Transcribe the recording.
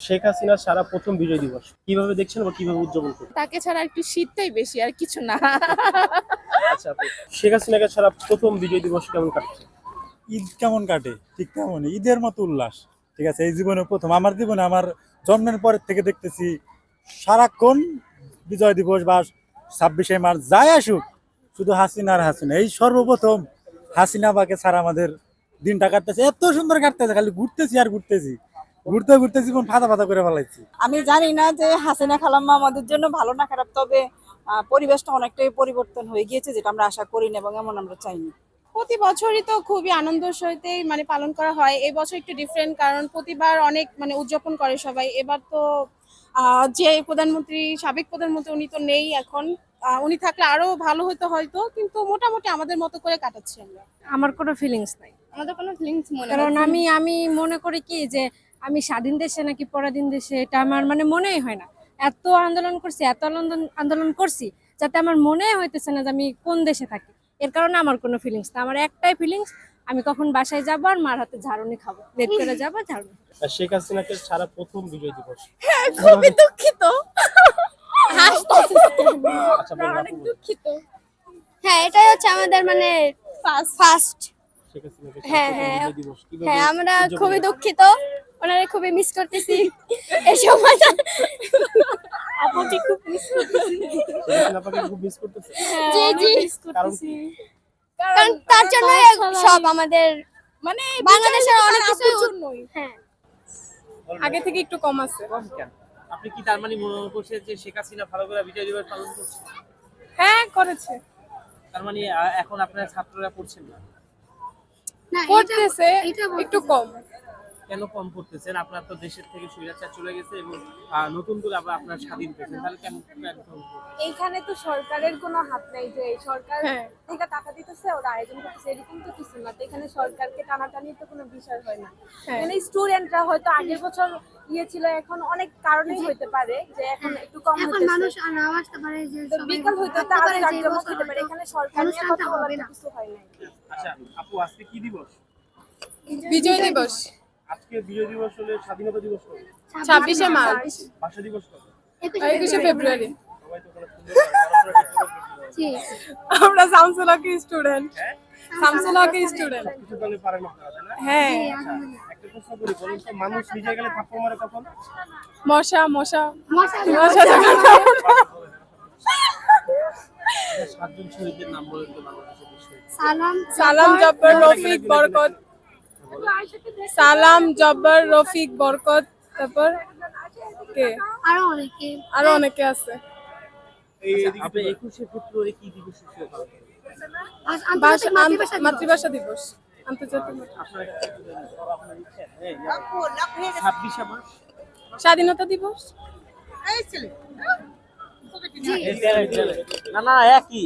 শেখ হাসিনা সারা প্রথম বিজয় দিবস। কীভাবে দেখছেন বা কীভাবে উদযাপন করবেন তাকে ছাড়া একটু শীতটাই বেশি আর কিছু না। আচ্ছা আপু শেখ হাসিনাকে সারা প্রথম বিজয় দিবস কেমন কাটছে? ঈদ কেমন কাটে? ঠিক তেমন ঈদের মতো উল্লাস। ঠিক আছে এই জীবনে প্রথম। আমার জীবনে আমার জন্মের পরের থেকে দেখতেছি সারাক্ষণ বিজয় দিবস বা ছাব্বিশে মার্চ যাই আসুক শুধু হাসিনা আর হাসিনা। এই সর্বপ্রথম হাসিনা বাকে ছাড়া আমাদের দিনটা কাটতেছে। এত সুন্দর কাটতেছে খালি ঘুরতেছি আর ঘুরতেছি। ঘুরতে ঘুরতে জীবন ফাঁদা ফাঁদা করে ফেলাইছি। আমি জানি না যে হাসিনা খালাম্মা আমাদের জন্য ভালো না খারাপ তবে আহ, পরিবেশটা অনেকটাই পরিবর্তন হয়ে গিয়েছে যেটা আমরা আশা করি না এবং এমন আমরা চাইনি প্রতি বছরই তো খুবই আনন্দের সহিতেই মানে পালন করা হয়। এই বছর একটু ডিফারেন্ট কারণ প্রতিবার অনেক মানে উদযাপন করে সবাই। এবার তো আহ, যে প্রধানমন্ত্রী সাবেক প্রধানমন্ত্রী উনি তো নেই এখন। আহ, উনি থাকলে আরও ভালো হতো হয়তো কিন্তু মোটামুটি আমাদের মতো করে কাটাচ্ছি আমরা। আমার কোনো ফিলিংস নাই। আমাদের কোনো ফিলিংস মনে কারণ আমি আমি মনে করি কি যে আমি স্বাধীন দেশে নাকি পরাধীন দেশে এটা আমার মানে মনেই হয় না। এত আন্দোলন করছি এত আন্দোলন আন্দোলন করছি যাতে আমার মনে হইতেছে না যে আমি কোন দেশে থাকি। এর কারণে আমার কোনো ফিলিংস না। আমার একটাই ফিলিংস আমি কখন বাসায় যাব আর মার হাতে ঝাড়ুনি খাব। লেট করে যাব ঝাড়ুনি শেখ হাসিনাকে সারা প্রথম বিজয় দিবস। খুবই দুঃখিত। আচ্ছা। দুঃখিত। হ্যাঁ এটাই হচ্ছে আমাদের মানে ফার্স্ট হ্যাঁ, হ্যাঁ। বিজয় দিবস কীভাবে হ্যাঁ আমরা খুবই দুঃখিত। ওনারে খুবই মিস করতেছি। এই সময়টা। আপুকে খুব মিস করতেছি। আপাকে খুব মিস করতেছে। জি জি। কারণ কি? কারণ তার জন্য সব আমাদের মানে বাংলাদেশের অনেক কিছু জন্যই। হ্যাঁ। আগে থেকে একটু কম আছে। কম কেন? আপনি কি তার মানে মনে করছেন যে শেখ হাসিনা ভালো করে বিজয় দিবস পালন করছে? হ্যাঁ করেছে। তার মানে এখন আপনার ছাত্ররা পড়ছেন না? না করতেছে এটা একটু কম। কেন কম করতেছেন আপনার তো দেশের থেকে স্বৈরাচার চলে গেছে এবং নতুন করে আবার আপনার স্বাধীন পেয়েছেন তাহলে কেন এইখানে তো সরকারের কোনো হাত নাই যে সরকার হ্যাঁ। থেকে টাকা দিতেছে ওরা আয়োজন করতেছে এরকম তো কিছু না। তো এখানে সরকারকে টানাটানি তো কোনো বিষয় হয় না। হ্যাঁ। এখানে স্টুডেন্টরা হয়তো আগের বছর ইয়ে ছিল এখন অনেক কারণেই হইতে পারে যে এখন একটু কম এখন হইতেছে। মানুষ আর নাও আসতে পারে যে তো বিকাল হইতে হতে আরও পারে জাঁকজমক হইতে পারে। এখানে সরকার নিয়ে কথা বলার হবে না। কিছু হয় নাই। আচ্ছা আপু আজকে কি দিবস? বিজয় দিবস। আজকে বিজয় দিবস হলে স্বাধীনতা দিবস কবে? ছাব্বিশে মার্চ। ভাষা দিবস কবে? একুশে ফেব্রুয়ারি। আমরা শামসুলাকি স্টুডেন্ট। স্টুডেন্ট। তাহলে পারেন না? হ্যাঁ। একটা প্রশ্ন করি বলুন তো মানুষ নিজে গেলে থাপ্পড় মারে কখন মশা মশা। মশা মশা সাতজন শহীদের নাম বলেন তো বাংলাদেশের সালাম সালাম জব্বার রফিক বরকত। সালাম জব্বার রফিক বরকত তারপর কে? আরও অনেকে। আরও অনেকে আছে। আচ্ছা, আপনি ফেব্রুয়ারি কি দিবস মাতৃভাষা দিবস। আন্তর্জাতিক স্বাধীনতা দিবস? না না একই।